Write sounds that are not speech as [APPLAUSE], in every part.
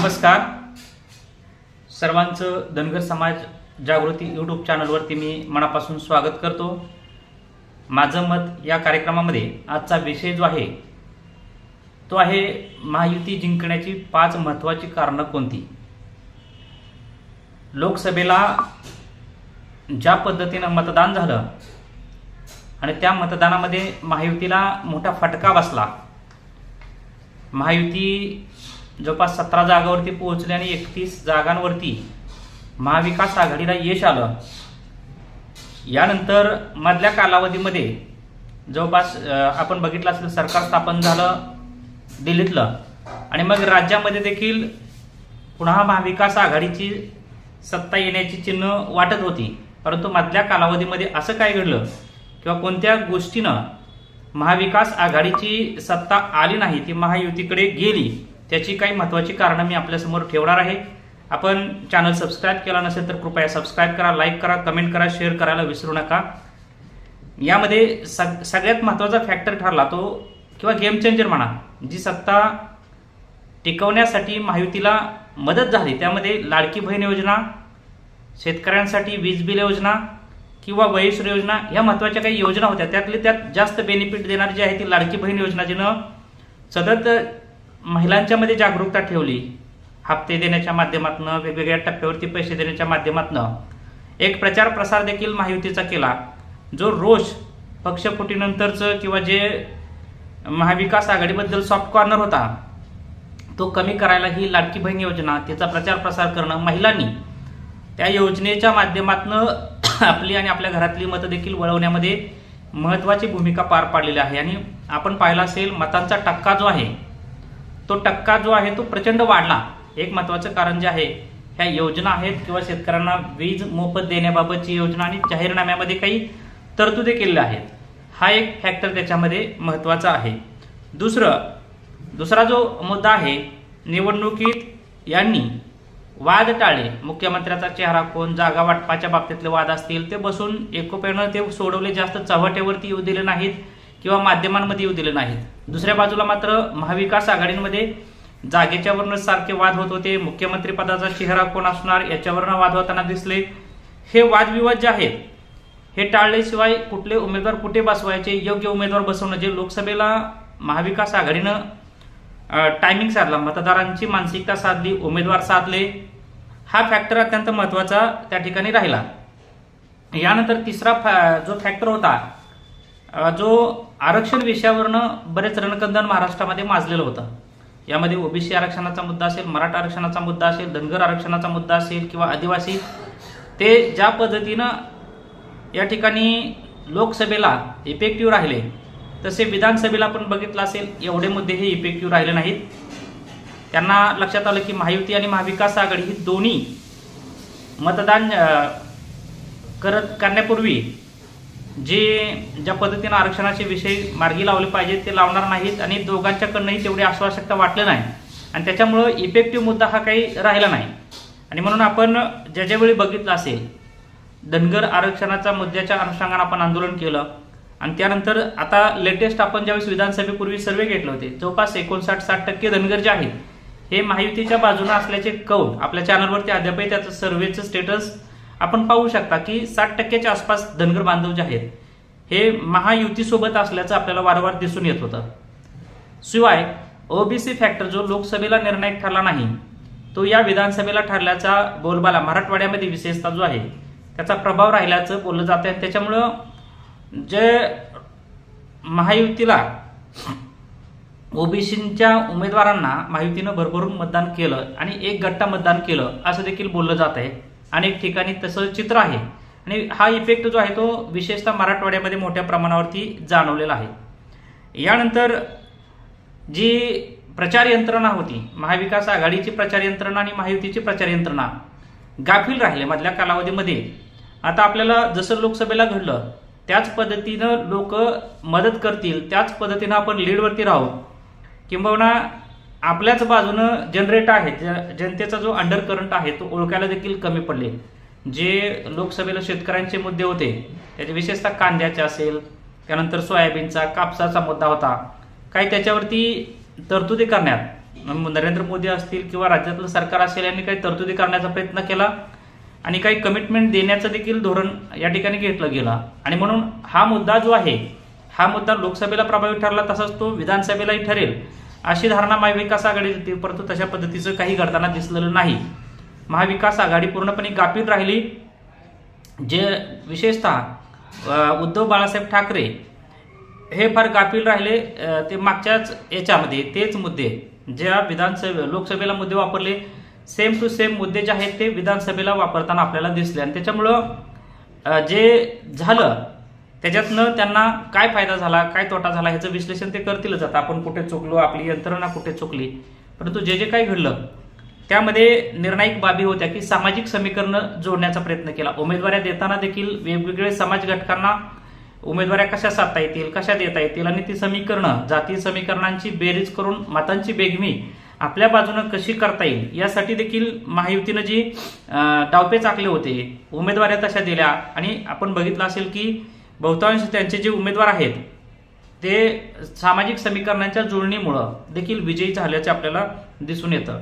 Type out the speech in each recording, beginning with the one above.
नमस्कार. सर्वांचं धनगर समाज जागृती यूट्यूब चॅनलवरती मी मनापासून स्वागत करतो. माझं मत या कार्यक्रमामध्ये आजचा विषय जो आहे तो आहे महायुती जिंकण्याची पाच महत्त्वाची कारणं कोणती? लोकसभेला ज्या पद्धतीनं मतदान झालं आणि त्या मतदानामध्ये महायुतीला मोठा फटका बसला महायुती जवळपास सतरा जागावरती पोहोचले आणि एकतीस जागांवरती महाविकास आघाडीला यश आलं. यानंतर मधल्या कालावधीमध्ये जवळपास आपण बघितलं असेल सरकार स्थापन झालं दिल्लीतलं. आणि मग राज्यामध्ये देखील पुन्हा महाविकास आघाडीची सत्ता येण्याची चिन्ह वाटत होती. परंतु मधल्या कालावधीमध्ये असं काय घडलं? किंवा कोणत्या गोष्टीनं महाविकास आघाडीची सत्ता आली नाही ती महायुतीकडे गेली? त्याची काही महत्त्वाची कारणं मी आपल्यासमोर ठेवणार आहे. आपण चॅनल सबस्क्राईब केला नसेल तर कृपया सबस्क्राईब करा लाईक करा कमेंट करा शेअर करायला विसरू नका. यामध्ये सग सगळ्यात महत्त्वाचा फॅक्टर ठरला तो किंवा गेम चेंजर म्हणा जी सत्ता टिकवण्यासाठी महायुतीला मदत झाली. त्यामध्ये लाडकी बहीण योजना शेतकऱ्यांसाठी वीज बिल योजना किंवा वयश्री योजना ह्या महत्त्वाच्या काही योजना होत्या. त्यातले त्यात जास्त बेनिफिट देणारी जी आहे ती लाडकी बहीण योजना जिनं सतत महिलांच्या मध्ये जागरूकता ठेवली. हप्ते देण्याच्या माध्यमातून वेगवेगळ्या टप्प्यावरती पैसे देण्याच्या माध्यमातून एक प्रचार प्रसार देखील महायुतीचा केला. जो रोष पक्षफुटीनंतरचं किंवा जे महाविकास आघाडीबद्दल सॉफ्ट कॉर्नर होता तो कमी करायला ही लाडकी बहीण योजना तिचा प्रचार प्रसार करणं महिलांनी त्या योजनेच्या माध्यमातून [COUGHS] आपली आणि आपल्या घरातली मतं देखील वळवण्यामध्ये महत्त्वाची भूमिका पार पाडलेली आहे. आणि आपण पाहिला असेल मतांचा टक्का जो आहे तो टक्का जो आहे तो प्रचंड वाढला. एक महत्त्वाचं कारण जे आहे ह्या योजना आहेत किंवा शेतकऱ्यांना वीज मोफत देण्याबाबतची योजना आणि जाहीरनाम्यामध्ये काही तरतुदी केलेल्या आहेत. हा एक फॅक्टर त्याच्यामध्ये महत्त्वाचा आहे. दुसरं दुसरा जो मुद्दा आहे निवडणुकीत यांनी वाद टाळले. मुख्यमंत्र्याचा चेहरा कोण जागा वाटपाच्या बाबतीतले वाद असतील ते बसून एकोप्यानं ते सोडवले. जास्त चव्हाट्यावरती येऊ दिले नाहीत. किंवा माध्यमांमध्ये येऊ दिले नाहीत. दुसऱ्या बाजूला मात्र महाविकास आघाडीमध्ये जागेच्यावरनं सारखे वाद होत होते. मुख्यमंत्री पदाचा चेहरा कोण असणार याच्यावरनं वाद होताना दिसले. हे वादविवाद जे आहेत हे टाळल्याशिवाय कुठले उमेदवार कुठे बसवायचे? योग्य उमेदवार बसवणं जे लोकसभेला महाविकास आघाडीनं टायमिंग साधला मतदारांची मानसिकता साधली उमेदवार साधले हा फॅक्टर अत्यंत महत्त्वाचा त्या ठिकाणी राहिला. यानंतर तिसरा फॅ- जो फॅक्टर होता जो आरक्षण विषयावरनं बरेच रणकंदन महाराष्ट्रामध्ये माजलेलं होतं. यामध्ये ओबीसी आरक्षणाचा मुद्दा असेल मराठा आरक्षणाचा मुद्दा असेल धनगर आरक्षणाचा मुद्दा असेल किंवा आदिवासी ते ज्या पद्धतीनं या ठिकाणी लोकसभेला इफेक्टिव्ह राहिले तसे विधानसभेला पण बघितलं असेल एवढे मुद्दे हे इफेक्टिव्ह राहिले नाहीत. त्यांना लक्षात आलं की महायुती आणि महाविकास आघाडी ही दोन्ही मतदान करत करण्यापूर्वी जे ज्या पद्धतीनं आरक्षणाचे विषय मार्गी लावले पाहिजेत ते लावणार नाहीत आणि दोघांच्याकडनंही तेवढी आश्वासकता वाटलं नाही. आणि त्याच्यामुळं इफेक्टिव्ह मुद्दा हा काही राहिला नाही. आणि म्हणून आपण ज्या ज्यावेळी बघितलं असेल धनगर आरक्षणाच्या मुद्द्याच्या अनुषंगानं आपण आंदोलन केलं. आणि त्यानंतर आता लेटेस्ट आपण ज्यावेळेस विधानसभेपूर्वी सर्वे घेतले होते जवळपास एकोणसाठ साठ टक्के धनगर जे आहेत हे महायुतीच्या बाजूनं असल्याचे कौल आपल्या चॅनलवरती अद्यापही त्याचं सर्वेचं स्टेटस आपण पाहू शकता की साठ टक्क्याच्या आसपास धनगर बांधव जे आहेत हे महायुतीसोबत असल्याचं आपल्याला वारंवार दिसून येत होतं. शिवाय ओबीसी फॅक्टर जो लोकसभेला निर्णायक ठरला नाही तो या विधानसभेला ठरल्याचा बोलबाला मराठवाड्यामध्ये विशेषतः जो आहे त्याचा प्रभाव राहिल्याचं बोललं जात आहे त्याच्यामुळं जे महायुतीला ओबीसीच्या उमेदवारांना महायुतीनं भरभरून मतदान केलं आणि एक गट्टा मतदान केलं असं देखील बोललं जात आहे अनेक ठिकाणी तसं चित्र आहे. आणि हा इफेक्ट जो आहे तो विशेषतः मराठवाड्यामध्ये मोठ्या प्रमाणावरती जाणवलेला आहे. यानंतर जी प्रचार यंत्रणा होती महाविकास आघाडीची प्रचार यंत्रणा आणि महायुतीची प्रचार यंत्रणा गाफील राहिले मधल्या कालावधीमध्ये. आता आपल्याला जसं लोकसभेला घडलं त्याच पद्धतीनं लोक मदत करतील त्याच पद्धतीनं आपण लीडवरती राहू. किंबहुना आपल्याच बाजूनं जनरेट आहे जनतेचा जो अंडर करंट आहे तो ओळखायला देखील कमी पडले. जे लोकसभेला शेतकऱ्यांचे मुद्दे होते त्याचे विशेषतः कांद्याचे असेल त्यानंतर सोयाबीनचा कापसाचा मुद्दा होता. काही त्याच्यावरती तरतुदी करण्यात नरेंद्र मोदी असतील किंवा राज्यातलं सरकार असेल यांनी काही तरतुदी करण्याचा प्रयत्न केला आणि काही कमिटमेंट देण्याचं देखील धोरण या ठिकाणी घेतलं गेलं. आणि म्हणून हा मुद्दा जो आहे हा मुद्दा लोकसभेला प्रभावी ठरला तसाच तो विधानसभेलाही ठरेल. अशी धारणा महाविकास आघाडीची होती परंतु तशा पद्धतीचं काही घडताना दिसलेलं नाही. महाविकास आघाडी पूर्णपणे गाफील राहिली. जे विशेषतः उद्धव बाळासाहेब ठाकरे हे फार गाफील राहिले ते मागच्याच याच्यामध्ये तेच मुद्दे ज्या विधानसभे लोकसभेला मुद्दे वापरले. सेम टू सेम मुद्दे जे आहेत ते विधानसभेला वापरताना आपल्याला दिसले. आणि त्याच्यामुळं जे झालं त्याच्यातनं त्यांना काय फायदा झाला काय तोटा झाला ह्याचं विश्लेषण ते करतीलच. आता आपण कुठे चुकलो आपली यंत्रणा कुठे चुकली. परंतु जे जे काही घडलं त्यामध्ये निर्णायक बाबी होत्या की सामाजिक समीकरणं जोडण्याचा प्रयत्न केला. उमेदवाऱ्या देताना देखील वेगवेगळे समाज घटकांना उमेदवाऱ्या कशा साधता येतील कशा देता येतील आणि ती समीकरणं जाती समीकरणांची बेरीज करून मतांची बेगमी आपल्या बाजूनं कशी करता येईल यासाठी देखील महायुतीनं जी डावपे डावपेच आखले होते उमेदवाऱ्या तशा दिल्या. आणि आपण बघितलं असेल की बहुतांश त्यांचे जे उमेदवार आहेत ते सामाजिक समीकरणांच्या जुळणीमुळं देखील विजयी झाल्याचे आपल्याला दिसून येतं.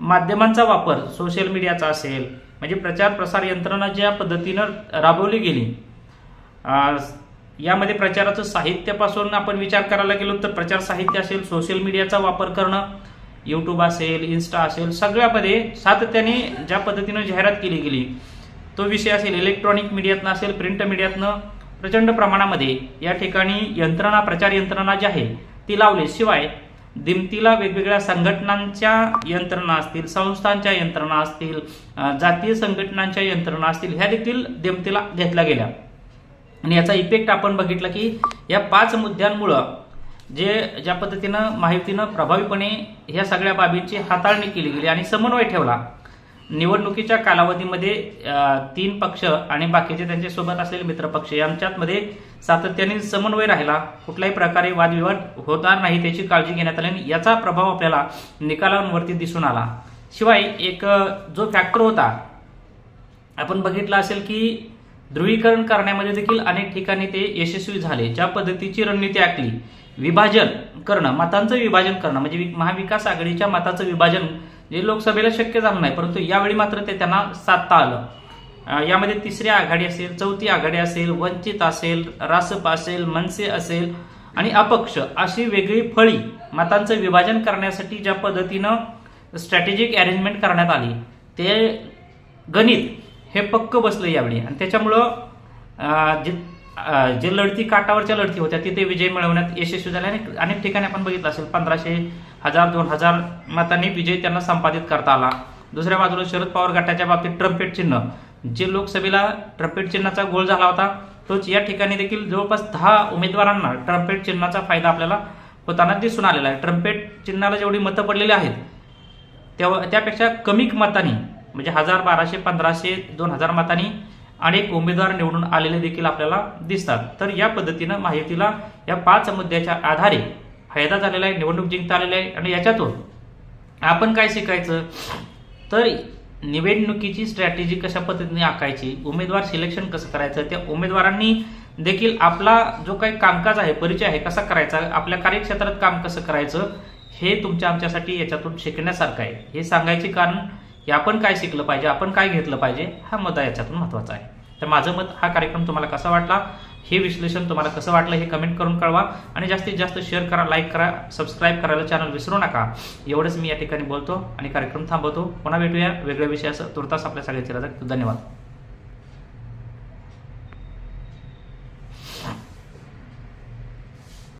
माध्यमांचा वापर सोशल मीडियाचा असेल म्हणजे प्रचार प्रसार यंत्रणा ज्या पद्धतीनं राबवली गेली यामध्ये प्रचाराचं साहित्यापासून आपण विचार करायला गेलो तर प्रचार साहित्य असेल सोशल मीडियाचा वापर करणं यूट्यूब असेल इन्स्टा असेल सगळ्यामध्ये सातत्याने ज्या पद्धतीनं जाहिरात केली गेली तो विषय असेल इलेक्ट्रॉनिक मीडियातनं असेल प्रिंट मीडियातनं प्रचंड प्रमाणामध्ये या ठिकाणी यंत्रणा प्रचार यंत्रणा जी आहे ती लावली. शिवाय दिमतीला वेगवेगळ्या संघटनांच्या यंत्रणा असतील संस्थांच्या यंत्रणा असतील जातीय संघटनांच्या यंत्रणा असतील ह्या देखील दिमतीला घेतल्या गेल्या. आणि याचा इफेक्ट आपण बघितला की या पाच मुद्द्यांमुळं जे ज्या पद्धतीनं माहितीनं प्रभावीपणे ह्या सगळ्या बाबींची हाताळणी केली गेली आणि समन्वय ठेवला. निवडणुकीच्या कालावधीमध्ये तीन पक्ष आणि बाकीचे त्यांच्यासोबत असलेले मित्रपक्ष यांच्यामध्ये सातत्याने समन्वय राहिला. कुठल्याही प्रकारे वादविवाद होणार नाही त्याची काळजी घेण्यात आली आणि याचा प्रभाव आपल्याला निकालांवरती दिसून आला. शिवाय एक जो फॅक्टर होता आपण बघितला असेल की ध्रुवीकरण करण्यामध्ये देखील अनेक ठिकाणी ते यशस्वी झाले. ज्या पद्धतीची रणनीती आखली विभाजन करणं मतांचं विभाजन करणं म्हणजे वि- महाविकास आघाडीच्या मताचं विभाजन जे लोकसभेला शक्य झालं नाही परंतु यावेळी मात्र ते त्यांना साधता आलं. यामध्ये तिसरी आघाडी असेल चौथी आघाडी असेल वंचित असेल रासप असेल मनसे असेल आणि अपक्ष अशी वेगळी फळी मतांचं विभाजन करण्यासाठी ज्या पद्धतीनं स्ट्रॅटेजिक अरेंजमेंट करण्यात आली ते गणित हे पक्क बसलं यावेळी. आणि त्याच्यामुळं जे जे लढती काटावरच्या लढती होत्या तिथे विजय मिळवण्यात यशस्वी झाले. आणि अनेक ठिकाणी आपण बघितलं असेल पंधराशे हजार दोन हजार मतांनी विजय त्यांना संपादित करता आला. दुसऱ्या बाजूला शरद पवार गटाच्या बाबतीत ट्रम्पेट चिन्ह. जे लोकसभेला ट्रम्पेट चिन्हाचा गोल झाला होता तोच या ठिकाणी देखील जवळपास दहा उमेदवारांना ट्रम्पेट चिन्हाचा फायदा आपल्याला होताना दिसून आलेला आहे. ट्रम्पेट चिन्हाला जेवढी मतं पडलेली आहेत तेव्हा त्यापेक्षा कमी मतांनी म्हणजे हजार बाराशे पंधराशे दोन हजार मतांनी अनेक उमेदवार निवडून आलेले देखील आपल्याला दिसतात. तर या पद्धतीनं माहितीला या पाच मुद्द्याच्या आधारे फायदा झालेला आहे निवडणूक जिंकता आलेली आहे आणि याच्यातून आपण काय शिकायचं? तर निवडणुकीची स्ट्रॅटेजी कशा पद्धतीने आखायची? उमेदवार सिलेक्शन कसं करायचं? त्या उमेदवारांनी देखील आपला जो काही कामकाज आहे परिचय आहे कसा करायचा? आपल्या कार्यक्षेत्रात काम कसं करायचं? हे तुमच्या आमच्यासाठी याच्यातून शिकण्यासारखं आहे. हे सांगायचे कारण आपण काय शिकलं पाहिजे आपण काय घेतलं पाहिजे हा मुद्दा याच्यातून महत्त्वाचा आहे. तर माझं मत हा कार्यक्रम तुम्हाला कसा वाटला? हे विश्लेषण तुम्हाला कसं वाटलं हे कमेंट करून कळवा. आणि जास्तीत जास्त शेअर करा लाईक करा सबस्क्राईब करायला चॅनल विसरू नका. एवढंच मी या ठिकाणी बोलतो आणि कार्यक्रम थांबवतो. पुन्हा भेटूया वेगळ्या विषयासह. तुर्तास आपल्या सगळ्याची रजा धन्यवाद.